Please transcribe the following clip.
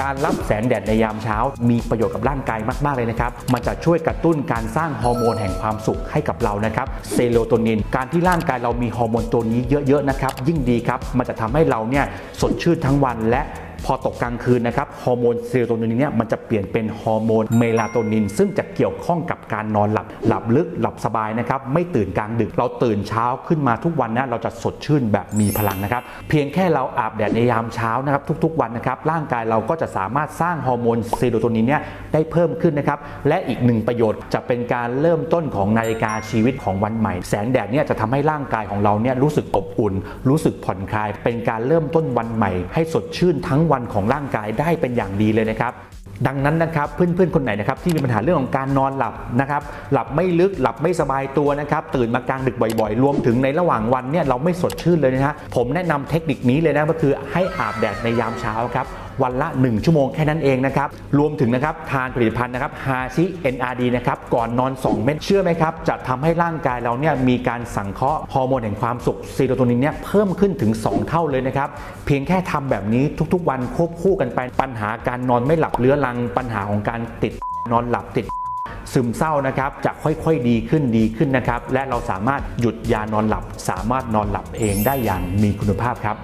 การรับแสงแดดในยามเช้า มีประโยชน์กับร่างกายมาก ๆ เลยนะครับ มันจะช่วยกระตุ้นการสร้างฮอร์โมนแห่งความสุขให้กับเรานะครับ เซโรโทนิน การที่ร่างกายเรามีฮอร์โมนตัวนี้เยอะ ๆ นะครับ ยิ่งดีครับ มันจะทำให้เราเนี่ยสดชื่นทั้งวันและ พอตกกลางคืนนะครับฮอร์โมนเซโรโทนินเนี่ยมันจะเปลี่ยนเป็นฮอร์โมนเมลาโทนิน ซึ่งจะเกี่ยวข้องกับการนอนหลับหลับลึกหลับสบายนะครับไม่ตื่นกลางดึกเราตื่นเช้าขึ้นมาทุกวันนะเราจะสดชื่นแบบมีพลังนะครับเพียงแค่เราอาบแดดในยามเช้านะครับทุกๆวันนะครับร่างกายเราก็จะสามารถสร้างฮอร์โมนเซโรโทนินเนี่ยได้เพิ่มขึ้นนะครับและอีกหนึ่งประโยชน์จะเป็นการเริ่มต้นของนาฬิกาชีวิตของวันใหม่ แสงแดดเนี่ยจะทำให้ร่างกายของเราเนี่ยรู้สึกอบอุ่น รู้สึกผ่อนคลาย เป็นการเริ่มต้นวันใหม่ ให้สดชื่นทั้งวันของร่างกายได้เป็นอย่างดีเลยนะครับ ดังนั้นนะครับเพื่อนๆคนไหนนะครับที่มีปัญหาเรื่องของการนอนหลับนะครับหลับไม่ลึกหลับไม่สบายตัวนะครับตื่นมากลางดึกบ่อยๆ รวมถึงในระหว่างวันเนี่ยเราไม่สดชื่นเลยนะฮะผมแนะนำเทคนิคนี้เลยนะก็คือให้อาบแดดในยามเช้าครับ วันละ 1 ชั่วโมงแค่นั้นเองนะครับรวมถึงนะครับทานผลิตภัณฑ์นะครับฮาชิ NRD นะครับก่อนนอน 2 เม็ดเชื่อไหมครับ จะทำให้ร่างกายเราเนี่ยมีการสังเคราะห์ฮอร์โมนแห่งความสุขซีโรโทนินเนี่ยเพิ่มขึ้นถึง 2 เท่าเลยนะครับเพียงแค่ทำแบบนี้ทุกๆ วันควบคู่กันไปปัญหาการนอนไม่หลับเรื้อรัง ปัญหาของการติดนอนหลับติดซึมเศร้านะครับจะค่อยๆดีขึ้นดีขึ้นนะครับ และเราสามารถหยุดยานอนหลับ สามารถนอนหลับเองได้อย่างมีคุณภาพครับ